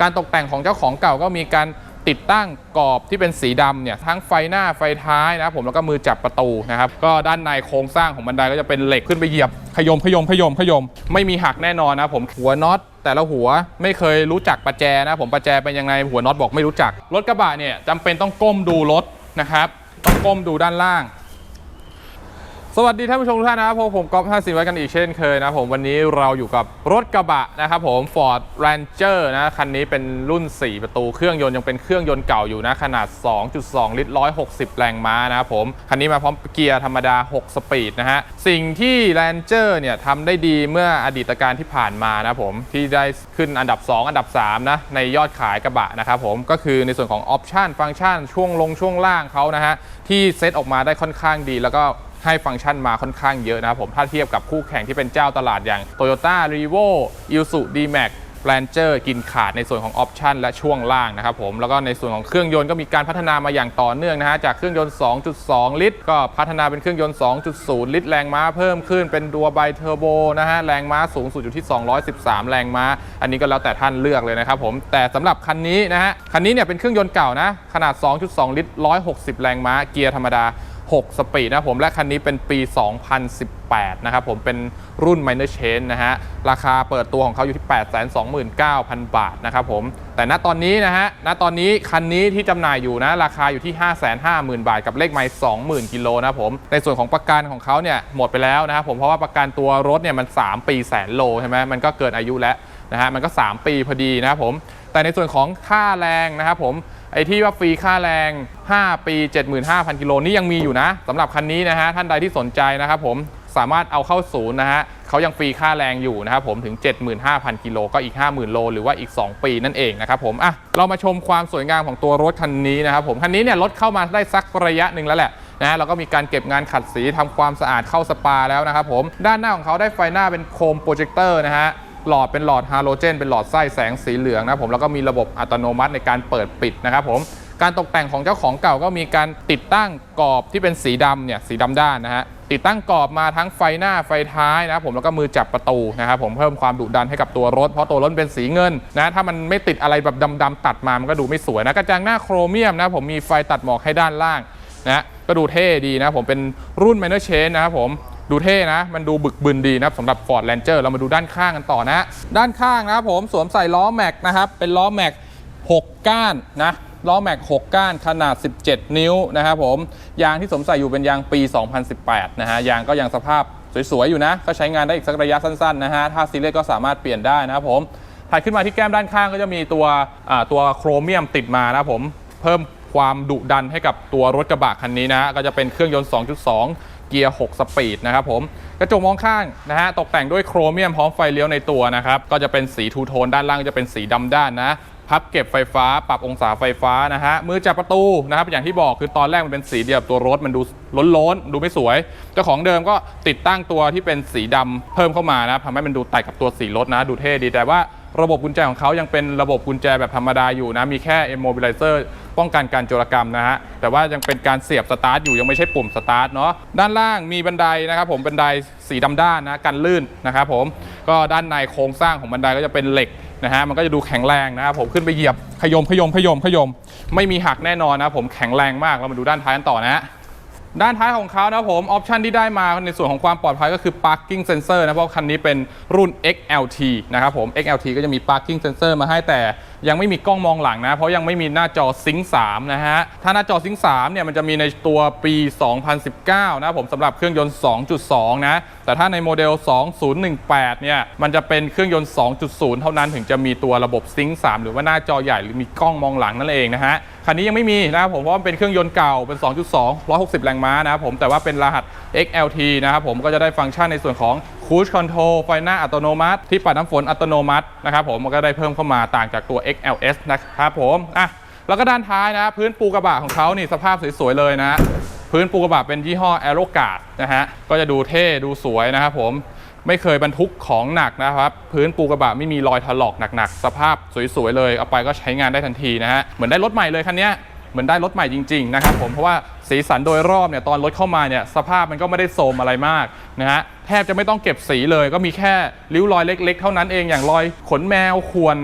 การตกแต่งของเจ้าของเก่าก็มีการติดตั้งกรอบที่เป็นสีดำเนี่ยทั้งไฟหน้าไฟท้ายนะครับผมแล้วก็มือจับประตูนะครับก็ด้านในโครงสร้างของบันไดก็จะเป็นเหล็กขึ้นไปเหยียบขยมขยมขยมขยม ไม่มีหักแน่นอนนะผมหัวน็อตแต่ละหัวไม่เคยรู้จักประแจนะผมประแจเป็นยังไงหัวน็อตบอกไม่รู้จัก รถกระบะเนี่ยจำเป็นต้องก้มดูรถนะครับต้องก้มดูด้านล่าง สวัสดีท่านผู้ชมทุกท่านนะครับพบผมก๊อฟห้าสิบไว้กันอีกเช่นเคยนะผมวันนี้เราอยู่กับรถกระบะนะครับผม Ford Ranger นะคันนี้เป็นรุ่น 4 ประตูเครื่องยนต์ยังเป็นเครื่องยนต์เก่าอยู่นะขนาด 2.2 ลิตร 160 แรงม้านะครับผมคันนี้มาพร้อมเกียร์ธรรมดา 6 สปีดนะฮะสิ่งที่ Ranger เนี่ยทำได้ดีเมื่ออดีตการที่ผ่านมานะผมที่ได้ขึ้นอันดับ 2 อันดับ3นะในยอดขายกระบะนะครับผมก็คือในส่วนของออปชันฟังก์ชันช่วงลงช่วงล่างเขานะฮะที่เซตออกมาได้ค่อนข้างดีแล้วก็ ให้ฟังก์ชันมาค่อนข้างเยอะนะครับผมถ้าเทียบกับคู่แข่งที่เป็นเจ้าตลาดอย่าง Toyota r e v o i s u D-Max Ranger กินขาดในส่วนของออปชันและช่วงล่างนะครับผมแล้วก็ในส่วนของเครื่องยนต์ก็มีการพัฒนามาอย่างต่อเนื่องนะฮะจากเครื่องยนต์ 2.2 ลิตร ก็พัฒนาเป็นเครื่องยนต์ 2.0 ลิตร แรงม้าเพิ่มขึ้นเป็นดัวไบเทอร์โบนะฮะแรงม้าสูงสุดอยู่ที่ 213 แรงม้า อันนี้ก็แล้วแต่ท่านเลือกเลยนะครับผมแต่สำหรับคันนี้นะฮะคันนี้เนี่ยเป็นเครื่องยนต์เก่านะขนาด 2.2 ลิตร 160 แรงม้าเกียร์ธรรมดา 6 สปีดนะผมและคันนี้เป็นปี 2018 นะครับผมเป็นรุ่น Minor Change นะฮะ ราคาเปิดตัวของเขาอยู่ที่ 829,000 บาทนะครับผม แต่ณตอนนี้นะฮะ ณตอนนี้คันนี้ที่จำหน่ายอยู่นะ ราคาอยู่ที่ 550,000 บาท กับเลขไมล์20,000 กิโลนะผม ในส่วนของประกันของเขาเนี่ยหมดไปแล้วนะครับผม เพราะว่าประกันตัวรถเนี่ยมัน 3 ปีแสนโลใช่ไหมมันก็เกิดอายุแล้วนะฮะ มันก็ 3 ปีพอดีนะครับผม แต่ในส่วนของค่าแรงนะครับผม ไอ้ที่ว่าฟรีค่าแรง 5 ปี 75,000 กิโลนี่ยังมีอยู่นะสำหรับคันนี้นะฮะท่านใดที่สนใจนะครับผมสามารถเอาเข้าศูนย์นะฮะเขายังฟรีค่าแรงอยู่นะครับผมถึง 75,000 กิโลก็อีก 50,000 โลหรือว่าอีก 2 ปีนั่นเองนะครับผมอะเรามาชมความสวยงามของตัวรถคันนี้นะครับผมคันนี้เนี่ยรถเข้ามาได้สักระยะหนึ่งแล้วแหละนะแล้วก็มีการเก็บงานขัดสีทำความสะอาดเข้าสปาแล้วนะครับผมด้านหน้าของเขาได้ไฟหน้าเป็นโคมโปรเจคเตอร์นะฮะ หลอดเป็นหลอดฮาโลเจน เป็นหลอดไส้แสงสีเหลืองนะผมแล้วก็มีระบบอัตโนมัติในการเปิดปิดนะครับผมการตกแต่งของเจ้าของเก่าก็มีการติดตั้งกรอบที่เป็นสีดำเนี่ยสีดำด้านนะฮะติดตั้งกรอบมาทั้งไฟหน้าไฟท้ายนะครับผมแล้วก็มือจับประตูนะครับผมเพิ่มความดุดันให้กับตัวรถ เพราะตัวรถเป็นสีเงินนะถ้ามันไม่ติดอะไรแบบดำๆตัดมามันก็ดูไม่สวยนะกระจังหน้าโครเมียมนะผมมีไฟตัดหมอกให้ด้านล่างนะก็ดูเท่ดีนะผมเป็นรุ่น Minor Change นะครับผม ดูเท่นะ มันดูบึกบึนดีนะครับสำหรับ Ford Ranger เรามาดูด้านข้างกันต่อนะ ด้านข้างนะครับผมสวมใส่ล้อแม็กนะครับ เป็นล้อแม็ก6 ก้านนะล้อแม็ก 6 ก้านขนาด 17 นิ้วนะครับผมยางที่สวมใส่อยู่เป็นยางปี 2018 นะฮะยางก็ยังสภาพสวยๆ อยู่นะ ก็ใช้งานได้อีกสักระยะสั้นๆนะฮะถ้าซีเรียสก็สามารถเปลี่ยนได้นะครับผมถัดขึ้นมาที่แก้มด้านข้างก็จะมีตัวอ่าตัวโครเมียมติดมานะครับผมเพิ่มความดุดันให้กับตัวรถกระบะคันนี้นะ ก็จะเป็นเครื่องยนต์ 2.2 เกียร์ 6 สปีดนะครับผมกระจกมองข้างนะฮะตกแต่งด้วยโครเมียมพร้อมไฟเลี้ยวในตัวนะครับก็จะเป็นสีทูโทนด้านล่างจะเป็นสีดำด้านนะพับเก็บไฟฟ้าปรับองศาไฟฟ้านะฮะมือจับประตูนะครับอย่างที่บอกคือตอนแรกมันเป็นสีเดียวกับตัวรถมันดูล้นๆ ดูไม่สวย เจ้าของเดิมก็ติดตั้งตัวที่เป็นสีดำเพิ่มเข้ามานะทำให้มันดูแตกกับตัวสีรถนะ ดูเท่ดีแต่ว่าระบบกุญแจของเขายังเป็นระบบกุญแจแบบธรรมดาอยู่นะ มีแค่ immobilizer ป้องกันการโจรกรรมนะฮะแต่ว่ายังเป็นการเสียบสตาร์ทอยู่ยังไม่ใช่ปุ่มสตาร์ทเนาะด้านล่างมีบันไดนะครับผมบันไดสีดำด้านนะกันลื่นนะครับผมก็ด้านในโครงสร้างของบันไดก็จะเป็นเหล็กนะฮะมันก็จะดูแข็งแรงนะครับผมขึ้นไปเหยียบขยมขยมขยมขยม ไม่มีหักแน่นอนนะผมแข็งแรงมากเรามาดูด้านท้ายกันต่อนะฮะ ด้านท้ายของเขานะครับผม ออปชันที่ได้มาในส่วนของความปลอดภัยก็คือ parking sensor นะ เพราะคันนี้เป็นรุ่น XLT นะครับผม XLT ก็จะมี parking sensor มาให้แต่ยังไม่มีกล้องมองหลังนะ เพราะยังไม่มีหน้าจอซิงค์3นะฮะ ถ้าหน้าจอซิงค์3เนี่ยมันจะมีในตัวปี 2019 นะครับผมสำหรือเครื่องยนต์ 2.2 นะ แต่ถ้าในโมเดล 2018 เนี่ยมันจะเป็นเครื่องยนต์ 2.0 เท่านั้นถึงจะมีตัวระบบซิงค์3หรือว่าหน้าจอใหญ่หรือมีกล้องมองหลังนั่นเองนะฮะ คันนี้ยังไม่มีนะครับผมเพราะว่ามันเป็นเครื่องยนต์เก่าเป็น 2.2 160 แรงม้านะครับผมแต่ว่าเป็นรหัส XLT นะครับผมก็จะได้ฟังก์ชันในส่วนของ Cruise Control ไฟหน้าอัตโนมัติ ที่ปัดน้ำฝนอัตโนมัตินะครับผมมันก็ได้เพิ่มเข้ามาต่างจากตัว XLS นะครับผมอะแล้วก็ด้านท้ายนะพื้นปูกระบะของเขานี่สภาพสวยๆเลยนะพื้นปูกระบะเป็นยี่ห้อ a e r o g a r d นะฮะก็จะดูเท่ดูสวยนะครับผม ไม่เคยบรรทุกของหนักนะครับ พื้นปูกระบะไม่มีรอยถลอกหนักๆ สภาพสวยๆเลย เอาไปก็ใช้งานได้ทันทีนะฮะ เหมือนได้รถใหม่เลยคันเนี้ยเหมือนได้รถใหม่จริงๆนะครับผมเพราะว่าสีสันโดยรอบเนี่ยตอนรถเข้ามาเนี่ยสภาพมันก็ไม่ได้โทรมอะไรมากนะฮะแทบจะไม่ต้องเก็บสีเลย ก็มีแค่ริ้วรอยเล็ก ๆ เท่านั้นเองอย่างรอยขนแมวขวน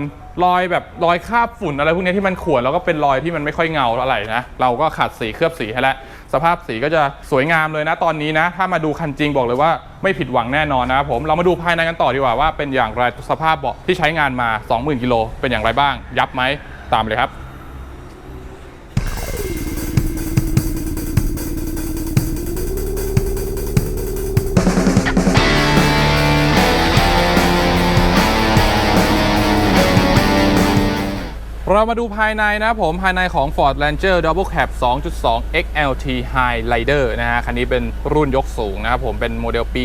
รอยแบบรอยคราบฝุ่นอะไรพวกนี้ที่มันข่วนแล้วก็เป็นรอยที่มันไม่ค่อยเงาเท่าไรนะเราก็ขัดสีเคลือบสีให้แล้ว สภาพสีก็จะสวยงามเลยนะตอนนี้นะ ถ้ามาดูคันจริงบอกเลยว่าไม่ผิดหวังแน่นอนนะครับผมเรามาดูภายในกันต่อดีกว่าว่าเป็นอย่างไรสภาพเบาะที่ใช้งานมา 20,000กิโลเป็นอย่างไรบ้าง ยับไหมตามเลยครับ เรามาดูภายในนะครับผมภายในของ Ford Ranger Double Cab 2.2 XLT High Rider นะฮะคันนี้เป็นรุ่นยกสูงนะครับผมเป็นโมเดลปี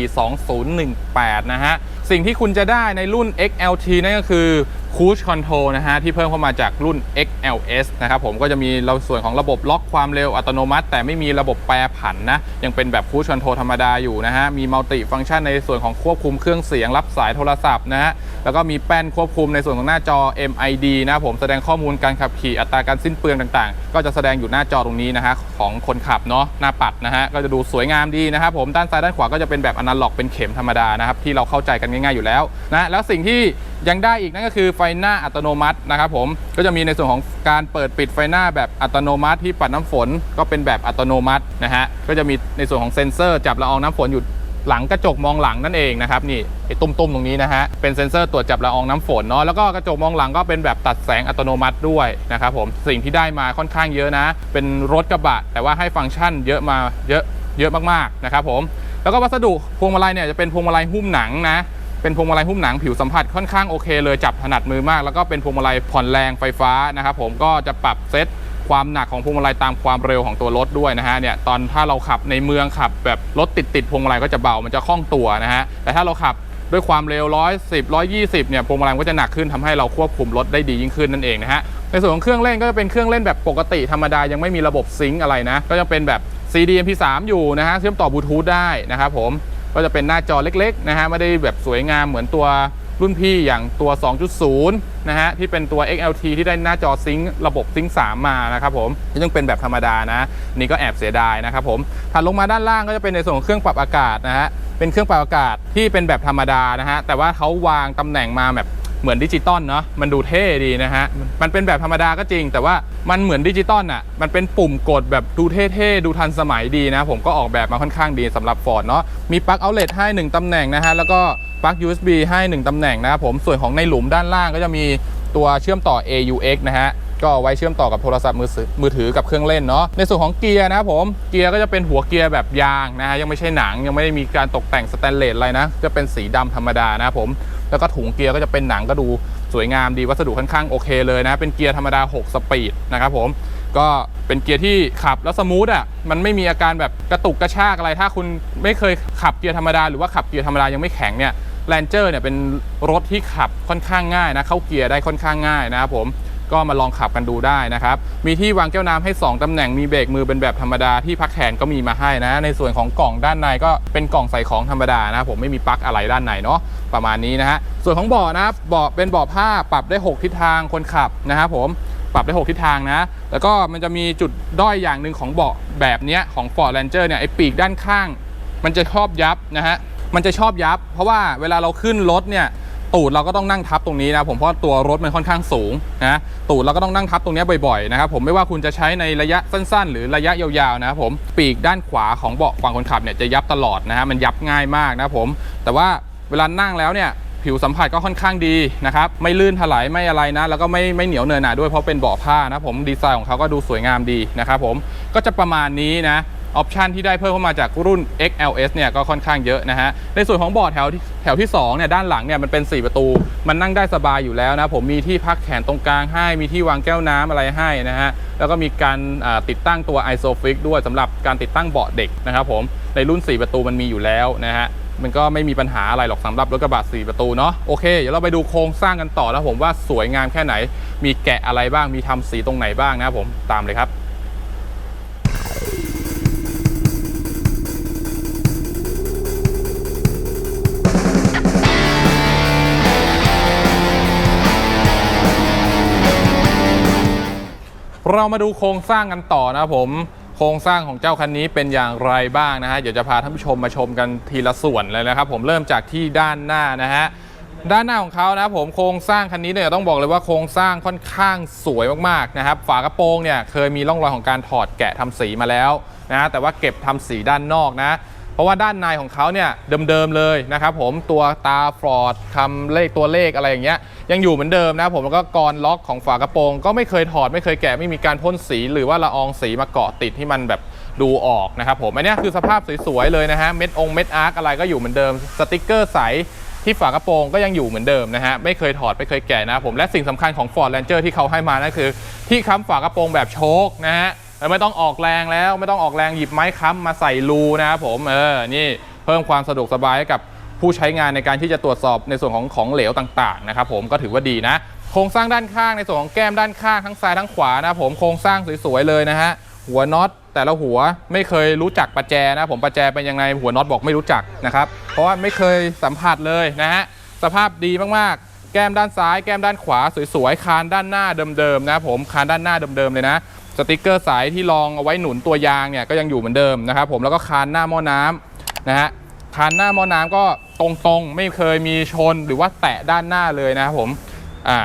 2018 นะฮะ สิ่งที่คุณจะได้ในรุ่น XLT นั่นก็คือ Cruise Control นะฮะที่เพิ่มเข้ามาจากรุ่น XLS นะครับผมก็จะมีเราส่วนของระบบล็อกความเร็วอัตโนมัติ แต่ไม่มีระบบแปรผันนะ ยังเป็นแบบ Cruise Control ธรรมดาอยู่นะฮะ มีมัลติฟังก์ชันในส่วนของควบคุมเครื่องเสียงรับสายโทรศัพท์นะฮะ แล้วก็มีแป้นควบคุมในส่วนของหน้าจอ MID นะผมแสดงข้อมูลการขับขี่อัตราการสิ้นเปลืองต่างๆ ก็จะแสดงอยู่หน้าจอตรงนี้นะฮะของคนขับเนาะหน้าปัดนะฮะก็จะดูสวยงามดีนะครับผมด้านซ้ายด้านขวาก็จะเป็นแบบอนาล็อกเป็นเข็มธรรมดานะครับที่เราเข้าใจกันง่ายๆอยู่แล้วนะแล้วสิ่งที่ ยังได้อีกนั่นก็คือไฟหน้าอัตโนมัตินะครับผมก็จะมีในส่วนของการเปิดปิดไฟหน้าแบบอัตโนมัติที่ปัดน้ำฝนก็เป็นแบบอัตโนมัตินะฮะก็จะมีในส่วนของเซ็นเซอร์จับละอองน้ำฝนอยู่หลังกระจกมองหลังนั่นเองนะครับนี่ไอ้ตุ้มๆตรงนี้นะฮะเป็นเซ็นเซอร์ตรวจจับละอองน้ำฝนเนาะแล้วก็กระจกมองหลังก็เป็นแบบตัดแสงอัตโนมัติด้วยนะครับผมสิ่งที่ได้มาค่อนข้างเยอะนะ เป็นรถกระบะ แต่ว่าให้ฟังก์ชันเยอะมาเยอะเยอะมากๆนะครับผมแล้วก็วัสดุพวงมาลัยเนี่ยจะเป็นพวงมาลัยหุ้มหนังนะ เป็นพวงมาลัยหุ้มหนังผิวสัมผัสค่อนข้างโอเคเลยจับถนัดมือมาก แล้วก็เป็นพวงมาลัยผ่อนแรงไฟฟ้านะครับผมก็จะปรับเซตความหนักของพวงมาลัยตามความเร็วของตัวรถด้วยนะฮะเนี่ยตอนถ้าเราขับในเมืองขับ แบบรถติดติดๆพวงมาลัยก็จะเบา มันจะคล่องตัวนะฮะแต่ถ้าเราขับด้วยความเร็ว 110 120 เนี่ยพวงมาลัยก็จะหนักขึ้นทำให้เราควบคุมรถได้ดียิ่งขึ้นนั่นเองนะฮะในส่วนของเครื่องเล่นก็จะเป็นเครื่องเล่นแบบปกติธรรมดายังไม่มีระบบซิงค์อะไรนะก็จะเป็นแบบ CD MP3 อยู่นะฮะเชื่อมต่อบลูทูธได้นะครับผม ก็จะเป็นหน้าจอเล็กๆนะฮะไม่ได้แบบสวยงามเหมือนตัวรุ่นพี่อย่างตัว 2.0 นะฮะที่เป็นตัว XLT ที่ได้หน้าจอซิงค์ระบบซิงค์3มานะครับผมที่ต้องเป็นแบบธรรมดานะ นี่ก็แอบเสียดายนะครับผมถัดลงมาด้านล่างก็จะเป็นในส่วนของเครื่องปรับอากาศนะฮะเป็นเครื่องปรับอากาศที่เป็นแบบธรรมดานะฮะแต่ว่าเขาวางตำแหน่งมาแบบ เหมือนดิจิตอลเนาะมันดูเท่ดีนะฮะ มันเป็นแบบธรรมดาก็จริง แต่ว่ามันเหมือนดิจิตอลอะมันเป็นปุ่มกดแบบดูเท่ๆ ดูทันสมัยดีนะ ผมก็ออกแบบมาค่อนข้างดีสำหรับ Ford เนาะมีปลั๊กเอาเล t ให้ 1ตำแหน่งนะฮะ แล้วก็ปลั๊ก USB ให้ 1ตำแหน่งนะครับผมส่วนของในหลุมด้านล่างก็จะมีตัวเชื่อมต่อ AUX นะฮะก็เอาไว้เชื่อมต่อกับโทรศัพท์มือถือมือถือกับเครื่องเล่นเนาะในส่วนของเกียร์นะครับผมเกียร์ก็จะเป็นหัวเกียร์แบบยางนะฮะยังไม่ใช่หนังยังไม่ได้มีการตกแต่งสแตนเลสอะไรนะจะเป็นสีดำธรรมดานะครับผม แล้วก็ถุงเกียร์ก็จะเป็นหนังก็ดูสวยงามดีวัสดุค่อนข้างโอเคเลยนะ เป็นเกียร์ธรรมดา 6 สปีดนะครับผมก็เป็นเกียร์ที่ขับแล้วสมูทอะมันไม่มีอาการแบบกระตุกกระชากอะไร ถ้าคุณไม่เคยขับเกียร์ธรรมดาหรือว่าขับเกียร์ธรรมดายังไม่แข็งเนี่ยแลนเจอร์เนี่ยเป็นรถที่ขับค่อนข้างง่ายนะเข้าเกียร์ได้ค่อนข้างง่ายนะครับผม ก็มาลองขับกันดูได้นะครับ มีที่วางแก้วน้ำให้ 2ตำแหน่งมีเบรกมือเป็นแบบธรรมดาที่พักแขนก็มีมาให้นะ ในส่วนของกล่องด้านในก็เป็นกล่องใส่ของธรรมดานะครับผมไม่มีปลั๊กอะไรด้านในเนาะประมาณนี้นะฮะส่วนของเบาะนะครับเบาะเป็นเบาะผ้าปรับได้ 6 ทิศทางคนขับนะครับผมปรับได้ 6 ทิศทางนะ แล้วก็มันจะมีจุดด้อยอย่างหนึ่งของเบาะแบบนี้ของ Ford Ranger เนี่ยไอ้ปีกด้านข้าง มันจะชอบยับนะฮะมันจะชอบยับ เพราะว่าเวลาเราขึ้นรถเนี่ย ตูดเราก็ต้องนั่งทับตรงนี้นะผมเพราะตัวรถมันค่อนข้างสูงนะตูดเราก็ต้องนั่งทับตรงนี้บ่อยๆนะครับผมไม่ว่าคุณจะใช้ในระยะสั้นๆ หรือระยะยาวๆนะครับผมปีกด้านขวาของเบาะฝั่งคนขับเนี่ยจะยับตลอดนะฮะมันยับง่ายมากนะผมแต่ว่าเวลานั่งแล้วเนี่ยผิวสัมผัสก็ค่อนข้างดีนะครับไม่ลื่นถลายไม่อะไรนะ แล้วก็ไม่ไม่เหนียวเนินหนาด้วยเพราะเป็นเบาะผ้านะผมดีไซน์ของเขาก็ดูสวยงามดีนะครับผมก็จะประมาณนี้นะ ออปชันที่ได้เพิ่มเข้ามาจากรุ่น XLS เนี่ยก็ค่อนข้างเยอะนะฮะ ในส่วนของเบาะแถวแถวที่2เนี่ยด้านหลังเนี่ยมันเป็น 4 ประตู มันนั่งได้สบายอยู่แล้วนะ ผมมีที่พักแขนตรงกลางให้ มีที่วางแก้วน้ำอะไรให้นะฮะ แล้วก็มีการติดตั้งตัว ISOFIX ด้วยสำหรับการติดตั้งเบาะเด็กนะครับผม ในรุ่น 4 ประตูมันมีอยู่แล้วนะฮะมันก็ไม่มีปัญหาอะไรหรอกสำหรับรถกระบะ4ประตูเนาะโอเคเดี๋ยวเราไปดูโครงสร้างกันต่อนะผมว่าสวยงามแค่ไหน มีแกะอะไรบ้างมีทำสีตรงไหนบ้างนะผมตามเลยครับ เรามาดูโครงสร้างกันต่อนะครับผมโครงสร้างของเจ้าคันนี้เป็นอย่างไรบ้างนะฮะเดี๋ยวจะพาท่านผู้ชมมาชมกันทีละส่วนเลยนะครับ ผมเริ่มจากที่ด้านหน้านะฮะด้านหน้าของเขานะครับผมโครงสร้างคันนี้เนี่ยต้องบอกเลยว่าโครงสร้างค่อนข้างสวยมากๆนะครับฝากระโปรงเนี่ยเคยมีร่องรอยของการถอดแกะทำสีมาแล้วนะแต่ว่าเก็บทำสีด้านนอกนะ เพราะว่าด้านในของเขาเนี่ยเดิมๆเลยนะครับผมตัวตาฟอร์ดคำเลขตัวเลขอะไรอย่างเงี้ยยังอยู่เหมือนเดิมนะครับผมแล้วก็กรล็อกของฝากระโปรง ก็ไม่เคยถอดไม่เคยแกะไม่มีการพ่นสี หรือว่าละอองสีมาเกาะติดที่มันแบบดูออกนะครับผมอันนี้คือสภาพสวยๆเลยนะฮะเม็ดองเม็ดอาร์คอะไรก็อยู่เหมือนเดิมสติกเกอร์ใสที่ฝากระโปรงก็ยังอยู่เหมือนเดิมนะฮะ ไม่เคยถอด ไม่เคยแกะนะครับผมและสิ่งสำคัญของ Ford Ranger ที่เขาให้มานั่นคือ ที่ค้ำฝากระโปรงแบบโชคนะฮะ ไม่ต้องออกแรงแล้ว ไม่ต้องออกแรงหยิบไม้ค้ำมาใส่รูนะครับผมเออนี่เพิ่มความสะดวกสบายให้กับผู้ใช้งานในการที่จะตรวจสอบในส่วนของของเหลวต่างๆนะครับผมก็ถือว่าดีนะโครงสร้างด้านข้างในส่วนของแก้มด้านข้างทั้งซ้ายทั้งขวานะครับผมโครงสร้างสวยๆเลยนะฮะหัวน็อตแต่ละหัวไม่เคยรู้จักประแจนะผมประแจเป็นยังไงหัวน็อตบอกไม่รู้จักนะครับเพราะว่าไม่เคยสัมผัสเลยนะฮะสภาพดีมากๆ แก้มด้านซ้าย แก้มด้านขวาสวยๆคานด้านหน้าเดิมๆนะผมคานด้านหน้าเดิมๆเลยนะ สติกเกอร์สายที่รองเอาไว้หนุนตัวยางเนี่ยก็ยังอยู่เหมือนเดิมนะครับผมแล้วก็คานหน้าหม้อน้ำนะฮะคานหน้าหม้อน้ำก็ตรงๆ ไม่เคยมีชนหรือว่าแตะด้านหน้าเลยนะครับผมอ่า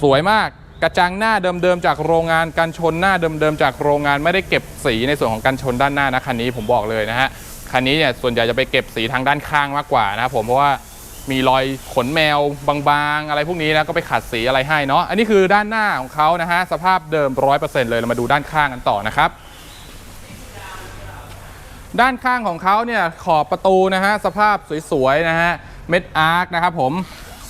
สวยมากกระจังหน้าเดิมๆจากโรงงานกันชนหน้าเดิมๆจากโรงงานไม่ได้เก็บสีในส่วนของกันชนด้านหน้านะคันนี้ผมบอกเลยนะฮะคันนี้เนี่ยส่วนใหญ่จะไปเก็บสีทางด้านข้างมากกว่านะครับผมเพราะว่า มีรอยขนแมวบางๆ อะไรพวกนี้นะก็ไปขัดสีอะไรให้เนาะอันนี้คือด้านหน้าของเขานะฮะสภาพเดิม 100%เลยเรามาดูด้านข้างกันต่อนะครับ ด้านข้างของเขาเนี่ยขอบประตูนะฮะสภาพสวยๆนะฮะเม็ดอาร์คนะครับผม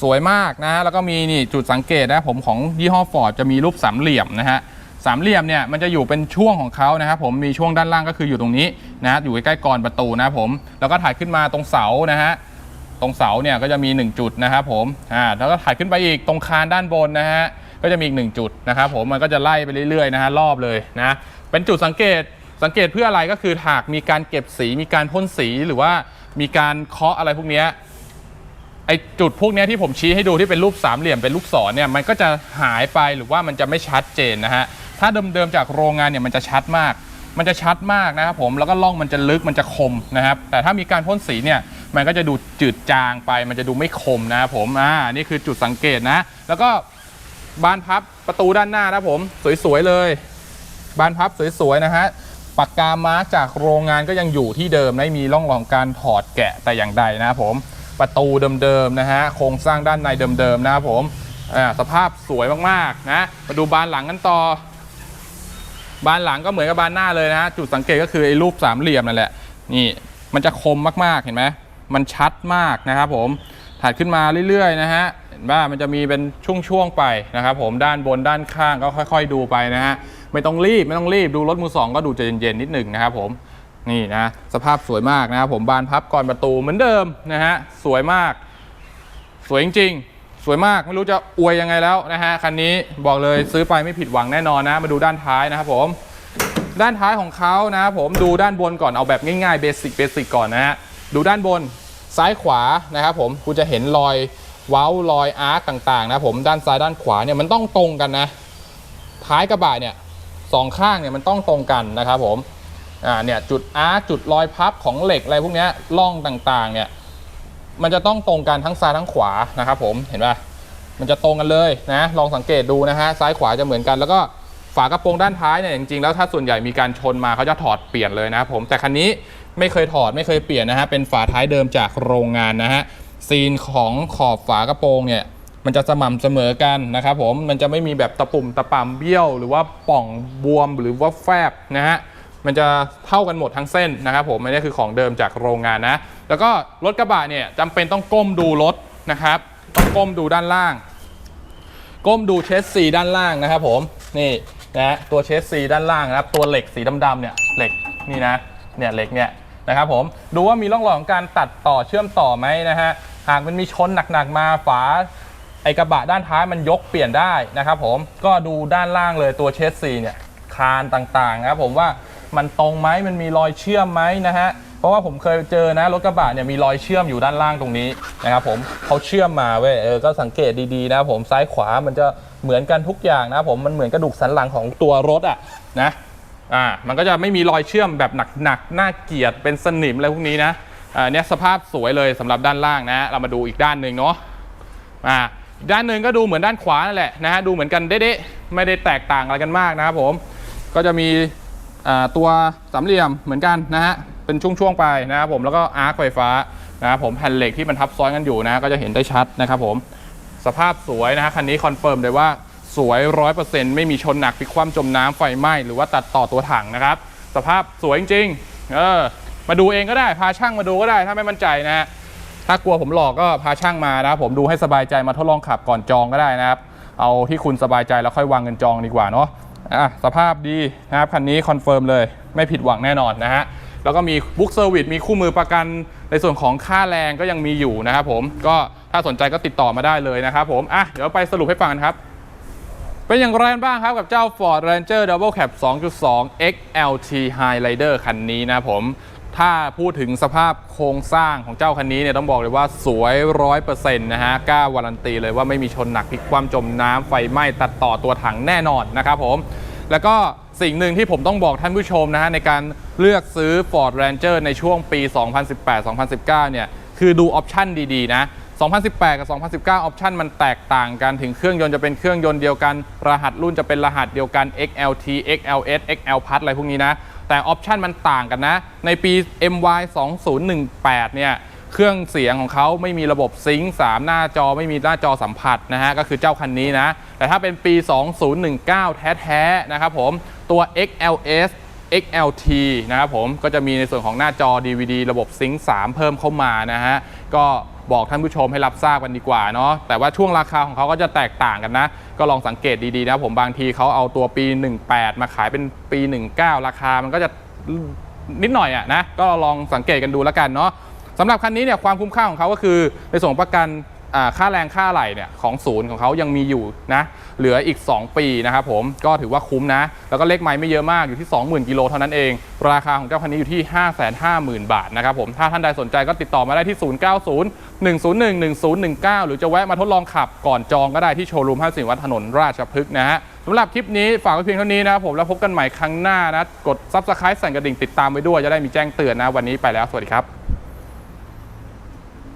สวยมากนะฮะแล้วก็มีนี่จุดสังเกตนะผมของยี่ห้อฟอร์ดจะมีรูปสามเหลี่ยมนะฮะสามเหลี่ยมเนี่ยมันจะอยู่เป็นช่วงของเขานะครับผมมีช่วงด้านล่างก็คืออยู่ตรงนี้นะฮะอยู่ใกล้ๆกรอนประตูนะผมแล้วก็ถ่ายขึ้นมาตรงเสานะฮะ ตรงเสาเนี่ยก็จะมี 1 จุดนะครับผมอ่าแล้วก็ถ่ายขึ้นไปอีกตรงคานด้านบนนะฮะก็จะมีอีก 1 จุดนะครับผมมันก็จะไล่ไปเรื่อยๆนะฮะรอบเลยนะเป็นจุดสังเกตสังเกตเพื่ออะไรก็คือหากมีการเก็บสีมีการพ่นสีหรือว่ามีการเคาะอะไรพวกเนี้ยไอจุดพวกเนี้ยที่ผมชี้ให้ดูที่เป็นรูปสามเหลี่ยมเป็นลูกศรเนี่ยมันก็จะหายไปหรือว่ามันจะไม่ชัดเจนนะฮะถ้าเดิมๆจากโรงงานเนี่ยมันจะชัดมาก มันจะชัดมากนะครับผมแล้วก็ล่องมันจะลึกมันจะคมนะครับแต่ถ้ามีการพ่นสีเนี่ย มันก็จะดูจืดจางไป มันจะดูไม่คมนะครับผมอ่านี่คือจุดสังเกตนะ แล้วก็บานพับประตูด้านหน้านะผม สวยๆเลย บานพับสวยๆนะฮะปากกามาร์กจากโรงงานก็ยังอยู่ที่เดิมไม่มีร่องรอยของการถอดแกะแต่อย่างใดนะครับผม ประตูเดิมๆนะฮะโครงสร้างด้านในเดิมๆนะครับผมอ่าสภาพสวยมากๆนะมาดูบานหลังกันต่อบานหลังก็เหมือนกับบานหน้าเลยนะจุดสังเกตก็คือไอ้รูปสามเหลี่ยมนั่นแหละนี่มันจะคมมากๆเห็นไหม มันชัดมากนะครับผมถัดขึ้นมาเรื่อยๆนะฮะเห็นว่ามันจะมีเป็นช่วงๆไปนะครับผมด้านบนด้านข้างก็ค่อยๆดูไปนะฮะไม่ต้องรีบไม่ต้องรีบดูรถมือสองก็ดูใจเย็นๆนิดหนึ่งนะครับผมนี่นะสภาพสวยมากนะครับผมบานพับก่อนประตูเหมือนเดิมนะฮะสวยมาก สวยจริงๆ สวยมากไม่รู้จะอวยยังไงแล้วนะฮะคันนี้บอกเลยซื้อไปไม่ผิดหวังแน่นอนนะ มาดูด้านท้ายนะครับผมด้านท้ายของเขานะครับผมดูด้านบนก่อนเอาแบบง่ายๆเบสิกเบสิกก่อนนะฮะ ดูด้านบนซ้ายขวานะครับผมคุณจะเห็นรอยเว้ารอยอาร์กต่างๆนะผมด้านซ้ายด้านขวาเนี่ยมันต้องตรงกันนะท้ายกระบะเนี่ยสองข้างเนี่ยมันต้องตรงกันนะครับผมอ่าเนี่ยจุดอาร์จุดรอยพับของเหล็กอะไรพวกนี้ร่องต่างๆเนี่ยมันจะต้องตรงกันทั้งซ้ายทั้งขวานะครับผมเห็นป่ะมันจะตรงกันเลยนะลองสังเกตดูนะฮะซ้ายขวาจะเหมือนกัน แล้วก็ฝากระโปรงด้านท้ายเนี่ยจริงๆแล้วถ้าส่วนใหญ่มีการชนมาเขาจะถอดเปลี่ยนเลยนะครับผมแต่คันนี้ ไม่เคยถอดไม่เคยเปลี่ยนนะฮะเป็นฝาท้ายเดิมจากโรงงานนะฮะซีนของขอบฝากระโปรงเนี่ยมันจะสม่ำเสมอกันนะครับผมมันจะไม่มีแบบตะปุ่มตะป่ำเบี้ยว หรือว่าป่องบวมหรือว่าแฟบนะฮะมันจะเท่ากันหมดทั้งเส้นนะครับผมอันนี้คือของเดิมจากโรงงานนะ แล้วก็รถกระบะเนี่ยจำเป็นต้องก้มดูรถนะครับ ต้องก้มดูด้านล่าง ก้มดูเชสซีด้านล่างนะครับผมนี่นะตัวเชสซีด้านล่างนะครับ ตัวเหล็กสีดำๆเนี่ยเหล็กนี่นะเนี่ยเหล็กเนี่ย นะครับผมดูว่ามีร่องรอยของการตัดต่อเชื่อมต่อไหมนะฮะหากมันมีชนหนักๆมาฝาไอกระบะด้านท้ายมันยกเปลี่ยนได้นะครับผมก็ดูด้านล่างเลยตัวเชสซีเนี่ยคานต่างๆนะครับผมว่ามันตรงไหมมันมีรอยเชื่อมไหมนะฮะเพราะว่าผมเคยเจอนะรถกระบะเนี่ยมีรอยเชื่อมอยู่ด้านล่างตรงนี้นะครับผมเขาเชื่อมมาเว้ยเออก็สังเกตดีๆนะผมซ้ายขวามันจะเหมือนกันทุกอย่างนะผมมันเหมือนกระดูกสันหลังของตัวรถอะนะ อ่ามันก็จะไม่มีรอยเชื่อมแบบหนักๆน่าเกลียดเป็นสนิมอะไรพวกนี้นะอ่าเนี่ยสภาพสวยเลยสำหรับด้านล่างนะ เรามาดูอีกด้านหนึ่งเนาะอ่าอีกด้านหนึ่งก็ดูเหมือนด้านขวานั่นแหละนะฮะดูเหมือนกันเด๊ะๆไม่ได้แตกต่างอะไรกันมากนะครับผมก็จะมีอ่าตัวสามเหลี่ยมเหมือนกันนะฮะเป็นช่วงๆไปนะครับผมแล้วก็อาร์คไฟฟ้านะครับผมแผ่นเหล็กที่มันทับซ้อนกันอยู่นะก็จะเห็นได้ชัดนะครับผมสภาพสวยนะฮะคันนี้คอนเฟิร์มเลยว่า สวยร้อยเปอร์เซ็นต์ไม่มีชนหนักพลิกคว่ำจมน้ำไฟไหม้หรือว่าตัดต่อตัวถังนะครับ สภาพสวยจริงๆเออมาดูเองก็ได้ พาช่างมาดูก็ได้ถ้าไม่มั่นใจนะ ถ้ากลัวผมหลอกก็พาช่างมานะผมดูให้สบายใจมาทดลองขับก่อนจองก็ได้นะครับ เอาที่คุณสบายใจแล้วค่อยวางเงินจองดีกว่าเนาะอะสภาพดีนะครับคันนี้คอนเฟิร์มเลยไม่ผิดหวังแน่นอนนะฮะแล้วก็มีบุ๊กเซอร์วิสมีคู่มือประกันในส่วนของค่าแรงก็ยังมีอยู่นะครับผมก็ถ้าสนใจก็ติดต่อมาได้เลยนะครับผมอะเดี๋ยวไปสรุปให้ฟังครับ เป็นอย่างไรบ้างครับกับเจ้า Ford Ranger Double Cab 2.2 XLT Highlander คันนี้นะผม ถ้าพูดถึงสภาพโครงสร้างของเจ้าคันนี้เนี่ยต้องบอกเลยว่าสวยร้อยเปอร์เซ็นต์นะฮะ กล้าการันตีเลยว่าไม่มีชนหนักพลิกคว่ำจมน้ำไฟไหม้ตัดต่อตัวถังแน่นอนนะครับผม แล้วก็สิ่งหนึ่งที่ผมต้องบอกท่านผู้ชมนะฮะ ในการเลือกซื้อ Ford Ranger ในช่วงปี 2018-2019 เนี่ย คือดูออปชันดี ๆ นะ 2018 กับ 2019 ออปชันมันแตกต่างกันถึงเครื่องยนต์จะเป็นเครื่องยนต์เดียวกัน รหัสรุ่นจะเป็นรหัสเดียวกัน XLT XLS XL Plus อะไรพวกนี้นะ แต่ออปชันมันต่างกันนะ ในปี MY 2018 เนี่ยเครื่องเสียงของเขาไม่มีระบบซิงค์3หน้าจอไม่มีหน้าจอสัมผัสนะฮะ ก็คือเจ้าคันนี้นะ แต่ถ้าเป็นปี 2019 แท้ๆนะครับผมตัว XLS XLT นะครับผมก็จะมีในส่วนของหน้าจอ DVD ระบบซิงค์3เพิ่มเข้ามานะฮะ ก็ บอกท่านผู้ชมให้รับทราบกันดีกว่าเนาะแต่ว่าช่วงราคาของเขาก็จะแตกต่างกันนะ ก็ลองสังเกตดีๆนะผมบางทีเขาเอาตัวปี 18 มาขายเป็นปี 19 ราคามันก็จะนิดหน่อยอะนะก็ลองสังเกตกันดูแล้วกันเนาะสำหรับคันนี้เนี่ยความคุ้มค่าของเขาก็คือในส่วนของประกัน ค่าแรงค่าไหลเนี่ยของศูนย์ของเขายังมีอยู่นะเหลืออีก 2 ปีนะครับผมก็ถือว่าคุ้มนะ แล้วก็เลขไม้ไม่เยอะมากอยู่ที่ 20,000กิโลเท่านั้นเอง ราคาของเจ้าคันนี้อยู่ที่ 550,000 บาทนะครับผมถ้าท่านใดสนใจก็ติดต่อมาได้ที่ 090 101 1019 หรือจะแวะมาทดลองขับก่อนจองก็ได้ที่โชว์รูมห้าสิวัดถนนราชพฤกษ์นะฮะสำหรับคลิปนี้ฝากไว้เพียงเท่านี้นะครับผมแล้วพบกันใหม่ครั้งหน้านะกด Subscribe สั่นกระดิ่งติดตามไว้ด้วยจะได้มีแจ้งเตือนนะวันนี้ไปแล้วสวัสดีครับ